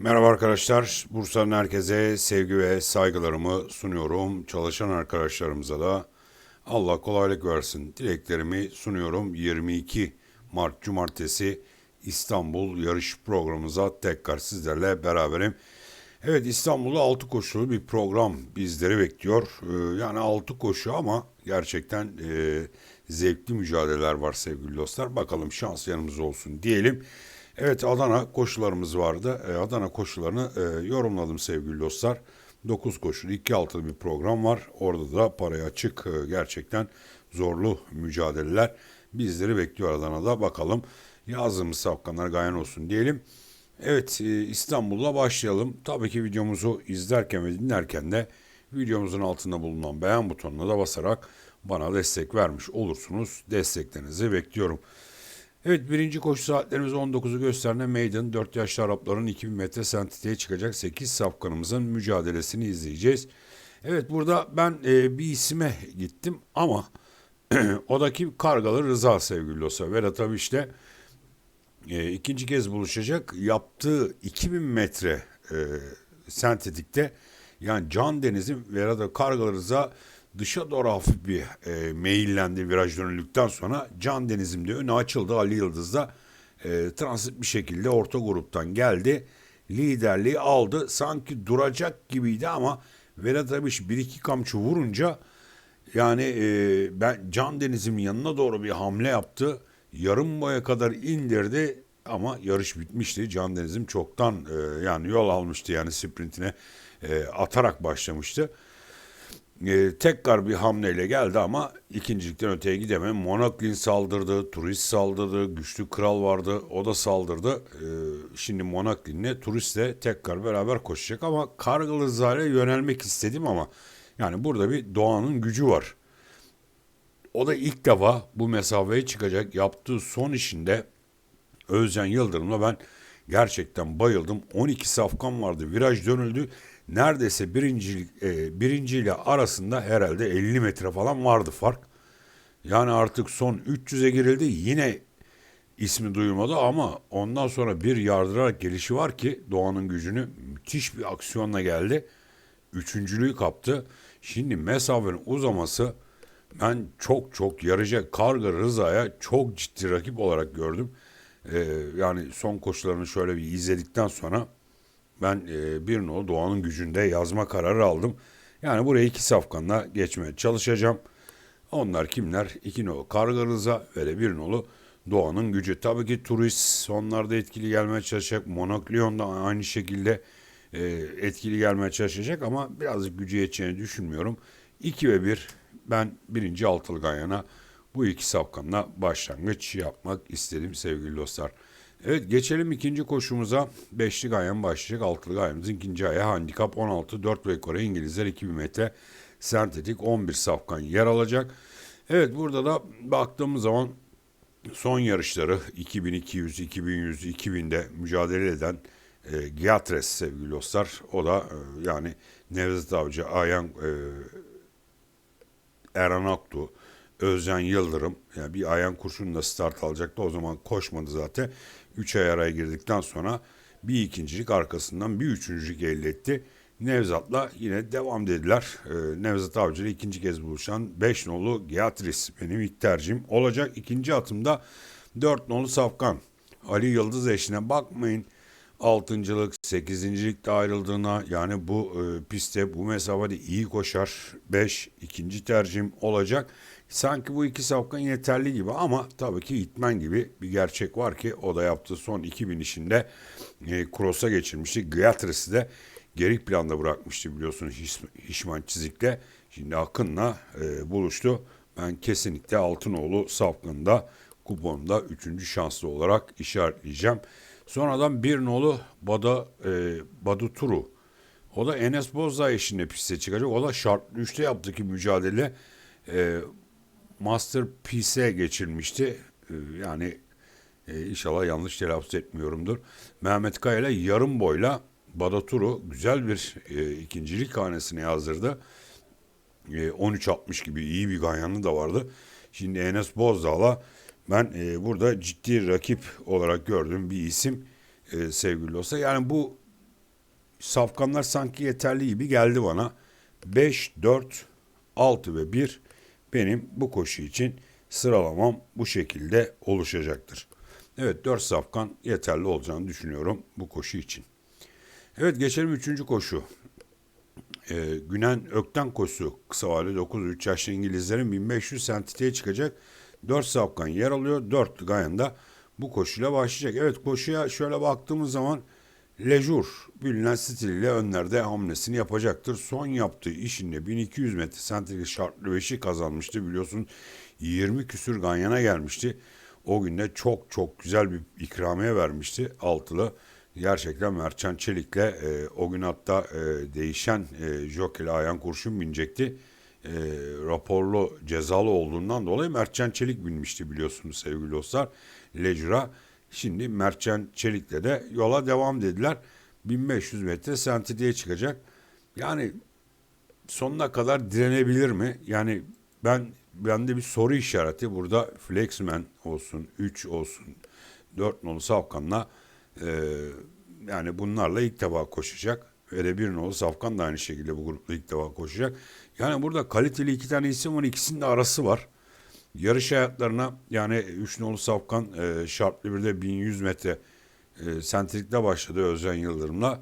Merhaba arkadaşlar. Bursa'nın herkese sevgi ve saygılarımı sunuyorum. Çalışan arkadaşlarımıza da Allah kolaylık versin. Dileklerimi sunuyorum. 22 Mart Cumartesi İstanbul yarış programımıza tekrar sizlerle beraberim. Evet İstanbul'da 6 koşulu bir program bizleri bekliyor. Ee, yani 6 koşu ama gerçekten e, zevkli mücadeleler var sevgili dostlar. Bakalım şans yanımızda olsun diyelim. Evet Adana koşularımız vardı. Ee, Adana koşularını e, yorumladım sevgili dostlar. 9 koşulu 2 altılı bir program var. Orada da paraya açık e, gerçekten zorlu mücadeleler bizleri bekliyor Adana'da. Bakalım yazdığımız safkanlar gayen olsun diyelim. Evet e, İstanbul'la başlayalım. Tabii ki videomuzu izlerken ve dinlerken de videomuzun altında bulunan beğen butonuna da basarak bana destek vermiş olursunuz. Desteklerinizi bekliyorum. Evet birinci koşu saatlerimiz 19'u gösteren Maiden 4 yaşlı Arapların 2000 metre sentitiğe çıkacak 8 safkanımızın mücadelesini izleyeceğiz. Evet burada ben e, bir isime gittim ama o da kim? Kargalı Rıza sevgili dostlar. Vedat işte e, ikinci kez buluşacak. Yaptığı 2000 metre e, sentetikte yani Can Deniz'in Vedat Kargalı Rıza dışa doğru hafif bir e, meyillendi viraj dönüldükten sonra Can Deniz'im de önü açıldı. Ali Yıldız da e, transit bir şekilde orta gruptan geldi. Liderliği aldı. Sanki duracak gibiydi ama Vedat Abiş bir iki kamçı vurunca yani e, ben Can Deniz'in yanına doğru bir hamle yaptı. Yarım boya kadar indirdi ama yarış bitmişti. Can Deniz'im çoktan e, yani yol almıştı yani sprintine e, atarak başlamıştı. E, tekrar bir hamleyle geldi ama ikincilikten öteye gidemem. Monaklin saldırdı, Turist saldırdı, Güçlü Kral vardı, o da saldırdı. E, şimdi Monaklin'le Turist'le tekrar beraber koşacak ama Kargalı Zare yönelmek istedim ama yani burada bir doğanın gücü var. O da ilk defa bu mesafeye çıkacak. Yaptığı son işinde Özcan Yıldırım'la ben gerçekten bayıldım. 12 safkan vardı. Viraj dönüldü. Neredeyse birinci, e, birinciyle arasında herhalde 50 metre falan vardı fark. Yani artık son 300'e girildi. Yine ismi duyulmadı ama ondan sonra bir yardırarak gelişi var ki Doğan'ın gücünü müthiş bir aksiyonla geldi. Üçüncülüğü kaptı. Şimdi mesafenin uzaması ben çok çok yarayacak Karga Rıza'ya çok ciddi rakip olarak gördüm. Ee, yani son koşularını şöyle bir izledikten sonra ben e, bir nolu Doğan'ın gücünde yazma kararı aldım. Yani buraya iki safkanla geçmeye çalışacağım. Onlar kimler? İki nolu Karga Rıza ve de bir nolu Doğan'ın gücü. Tabii ki turist onlar da etkili gelmeye çalışacak. Monoklion da aynı şekilde e, etkili gelmeye çalışacak ama birazcık gücü yeteceğini düşünmüyorum. 2 ve 1 ben birinci altılı ganyana bu iki safkanla başlangıç yapmak istedim sevgili dostlar. Evet geçelim ikinci koşumuza. Beşli ganyan başlayacak. Altılı ganyamızın ikinci ayağı handikap 16. 4 ve yukarı İngilizler 2000 metre sentetik 11 safkan yer alacak. Evet burada da baktığımız zaman son yarışları 2200, 2100, 2000'de mücadele eden e, Giatres sevgili dostlar. O da e, yani Nevzat Avcı, Ayan e, Erhan Aktu, Özcan Yıldırım yani bir Ayan Kurşun'la start alacaktı. O zaman koşmadı zaten. 3 ay araya girdikten sonra bir ikincilik arkasından bir üçüncülük elde etti. Nevzat'la yine devam dediler. Ee, Nevzat Avcı ile ikinci kez buluşan 5 nolu Giatris benim ilk tercihim olacak. İkinci atımda 4 nolu Safkan. Ali Yıldız eşine bakmayın. Altıncılık, sekizincilikte ayrıldığına yani bu e, pistte bu mesafede iyi koşar. 5 ikinci tercihim olacak. Sanki bu iki safkan yeterli gibi ama tabii ki itmen gibi bir gerçek var ki o da yaptığı son 2000 işinde e, cross'a geçirmişti. Giatris'i de geri planda bırakmıştı biliyorsunuz Hiş, Hişman Çizik'le. Şimdi Akın'la e, buluştu. Ben kesinlikle Altınoğlu safkanında kuponda üçüncü şanslı olarak işaretleyeceğim. Sonradan bir nolu Bada, e, Badu Turu. O da Enes Bozdağ eşinde piste çıkacak. O da şartlı üçte yaptığı ki mücadele e, Masterpiece'e geçilmişti. E, yani e, inşallah yanlış telaffuz etmiyorumdur. Mehmet Kaya ile yarım boyla Badaturu güzel bir e, ikincilik hanesine yazdırdı. E, 13.60 gibi iyi bir ganyanı da vardı. Şimdi Enes Bozdağ'la ben e, burada ciddi rakip olarak gördüğüm bir isim e, sevgili olsa. Yani bu safkanlar sanki yeterli gibi geldi bana. 5, 4, 6 ve 1 benim bu koşu için sıralamam bu şekilde oluşacaktır. Evet 4 safkan yeterli olacağını düşünüyorum bu koşu için. Evet geçelim 3. koşu. Ee, Günen Ökten koşusu kısa vadeli 9-3 yaşlı İngilizlerin 1500 sentiteye çıkacak. 4 safkan yer alıyor. 4 Gayan'da bu koşuyla başlayacak. Evet koşuya şöyle baktığımız zaman Lejur bilinen stiliyle önlerde hamlesini yapacaktır. Son yaptığı işinde 1200 metre sentrik şartlı beşi kazanmıştı biliyorsun. 20 küsür Ganyan'a gelmişti. O günde çok çok güzel bir ikramiye vermişti altılı. Gerçekten Mertcan Çelik'le e, o gün hatta e, değişen e, jokey'le Ayhan Kurşun binecekti. E, raporlu cezalı olduğundan dolayı Mertcan Çelik binmişti biliyorsunuz sevgili dostlar. Lejura. Şimdi Mertcan Çelik'le de yola devam dediler. 1500 metre sentitiye çıkacak. Yani sonuna kadar direnebilir mi? Yani ben bende bir soru işareti burada Flexman olsun, 3 olsun, 4 nolu Safkan'la e, yani bunlarla ilk defa koşacak. Ve de bir nolu Safkan da aynı şekilde bu grupla ilk defa koşacak. Yani burada kaliteli iki tane isim var. ikisinin de arası var. Yarış hayatlarına yani 3 nolu Safkan e, şartlı bir de 1100 metre e, sentrikte başladı Özcan Yıldırım'la.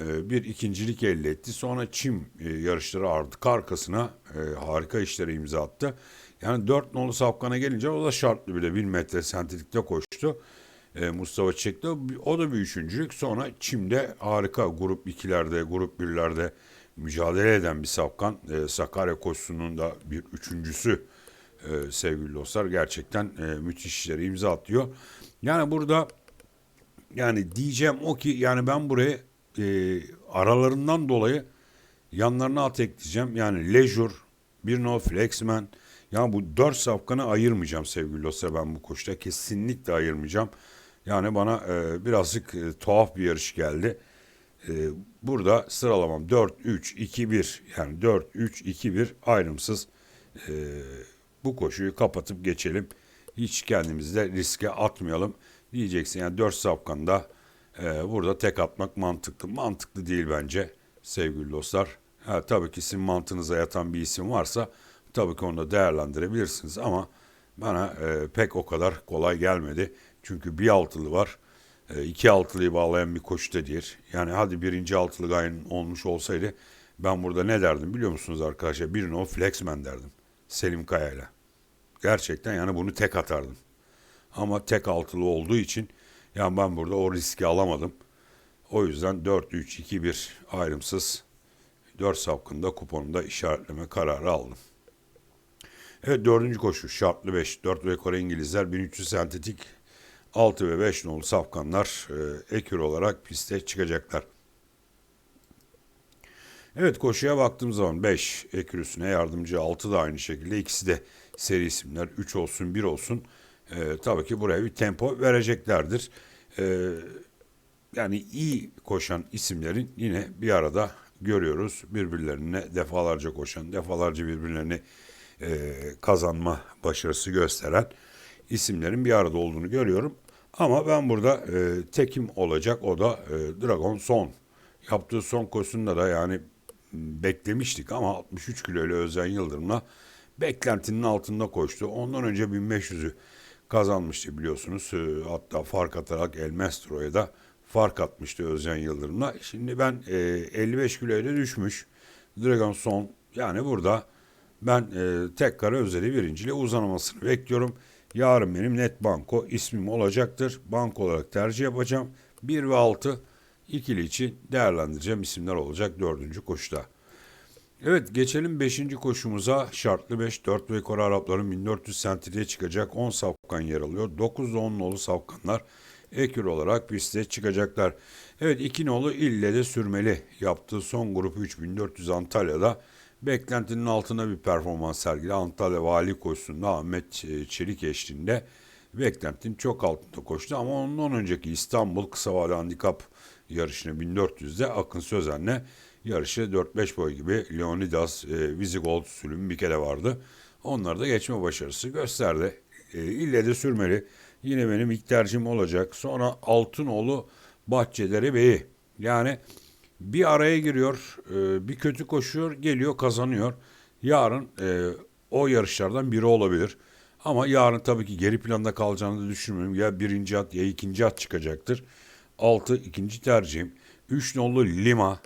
E, bir ikincilik elde etti. Sonra çim e, yarışları arka arkasına e, harika işlere imza attı. Yani 4 nolu Safkan'a gelince o da şartlı bir de 1000 metre sentrikte koştu. E, Mustafa Çekti. O da bir üçüncülük. Sonra çimde harika grup ikilerde, grup birlerde mücadele eden bir Safkan. E, Sakarya koşusunun da bir üçüncüsü e, sevgili dostlar. Gerçekten e, müthiş işleri imza atıyor. Yani burada yani diyeceğim o ki yani ben buraya e, aralarından dolayı yanlarına at ekleyeceğim. Yani Leisure, bir no Flexman. Yani bu dört safkanı ayırmayacağım sevgili dostlar ben bu koşuda. Kesinlikle ayırmayacağım. Yani bana e, birazcık e, tuhaf bir yarış geldi. E, burada sıralamam 4-3-2-1 yani 4-3-2-1 ayrımsız e, bu koşuyu kapatıp geçelim. Hiç kendimizi de riske atmayalım. Diyeceksin yani 4 safkanda e, burada tek atmak mantıklı. Mantıklı değil bence sevgili dostlar. Ha, tabii ki sizin mantığınıza yatan bir isim varsa tabii ki onu da değerlendirebilirsiniz ama bana e, pek o kadar kolay gelmedi. Çünkü bir altılı var. E, iki altılıyı bağlayan bir koşu da değil. Yani hadi birinci altılı gayen olmuş olsaydı ben burada ne derdim biliyor musunuz arkadaşlar? Birini o flexman derdim. Selim Kaya'yla. Gerçekten yani bunu tek atardım. Ama tek altılı olduğu için yani ben burada o riski alamadım. O yüzden 4-3-2-1 ayrımsız 4 sapkında kuponunda işaretleme kararı aldım. Evet dördüncü koşu şartlı 5. 4 rekor İngilizler 1300 sentetik 6 ve 5 nolu safkanlar e, ekür olarak piste çıkacaklar. Evet koşuya baktığım zaman 5 ekürüsüne yardımcı 6 da aynı şekilde ikisi de seri isimler 3 olsun 1 olsun e, tabii ki buraya bir tempo vereceklerdir. E, yani iyi koşan isimlerin yine bir arada görüyoruz birbirlerine defalarca koşan defalarca birbirlerini e, kazanma başarısı gösteren isimlerin bir arada olduğunu görüyorum. Ama ben burada e, tekim olacak o da e, Dragon Son. Yaptığı son koşusunda da yani beklemiştik ama 63 kilo ile Özden Yıldırım'la beklentinin altında koştu. Ondan önce 1500'ü kazanmıştı biliyorsunuz. E, hatta fark atarak El Mestro'ya da fark atmıştı Özcan Yıldırım'la. Şimdi ben e, 55 kiloya da düşmüş. Dragon Son yani burada ben e, tekrar özeli birinciyle uzanamasını bekliyorum. Yarın benim net banko ismim olacaktır. Banko olarak tercih yapacağım. 1 ve 6 ikili için değerlendireceğim isimler olacak dördüncü koşuda. Evet geçelim 5. koşumuza. Şartlı 5, 4 ve Kore Arapların 1400 sentriye çıkacak 10 safkan yer alıyor. 9 10 nolu safkanlar ekür olarak piste çıkacaklar. Evet 2 nolu ille de sürmeli. Yaptığı son grup 3400 Antalya'da beklentinin altında bir performans sergili. Antalya Vali koşusunda Ahmet e, Çelik eşliğinde beklentinin çok altında koştu. Ama ondan önceki İstanbul Kısa Vali Handikap yarışını 1400'de Akın Sözen'le yarışı 4-5 boy gibi Leonidas, e, Visigold sülüm bir kere vardı. Onlar da geçme başarısı gösterdi. E, ille de sürmeli. Yine benim ilk tercihim olacak. Sonra Altınoğlu Bahçeleri Bey'i. Yani Bir araya giriyor, e, bir kötü koşuyor, geliyor kazanıyor. Yarın e, o yarışlardan biri olabilir. Ama yarın tabii ki geri planda kalacağını düşünmüyorum. Ya birinci at ya ikinci at çıkacaktır. 6 ikinci tercihim. 3 nolu Lima.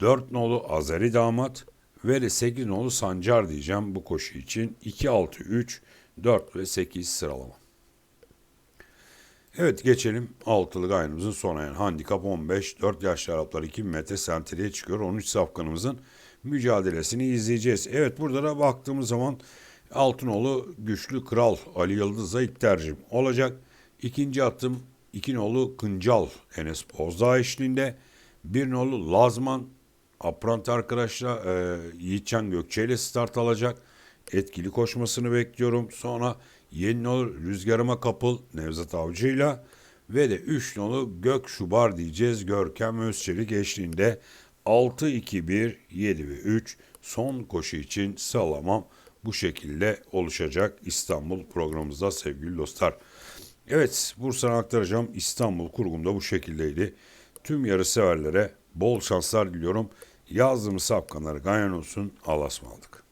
4 nolu Azeri Damat. Ve de 8 nolu Sancar diyeceğim bu koşu için. 2, 6, 3, 4 ve 8 sıralama. Evet geçelim altılı gayrımızın sona yani handikap 15 4 yaşlı Araplar 2000 metre sentriye çıkıyor 13 safkanımızın mücadelesini izleyeceğiz. Evet burada da baktığımız zaman Altınoğlu güçlü kral Ali Yıldız'la ilk tercihim olacak. İkinci attım iki nolu Kıncal Enes Bozdağ eşliğinde. Bir nolu Lazman Aprant arkadaşla e, Yiğitcan Gökçe ile start alacak. Etkili koşmasını bekliyorum. Sonra yeni nolu Rüzgarıma Kapıl Nevzat Avcı'yla ve de 3 nolu Gök Şubar diyeceğiz. Görkem Özçelik eşliğinde 6, 2, 1, 7 ve 3 son koşu için sıralamam bu şekilde oluşacak İstanbul programımızda sevgili dostlar. Evet Bursa'na aktaracağım İstanbul kurgumda bu şekildeydi. Tüm yarı severlere bol şanslar diliyorum. Yazdığımız sapkanları ganyan olsun. Allah'a ısmarladık.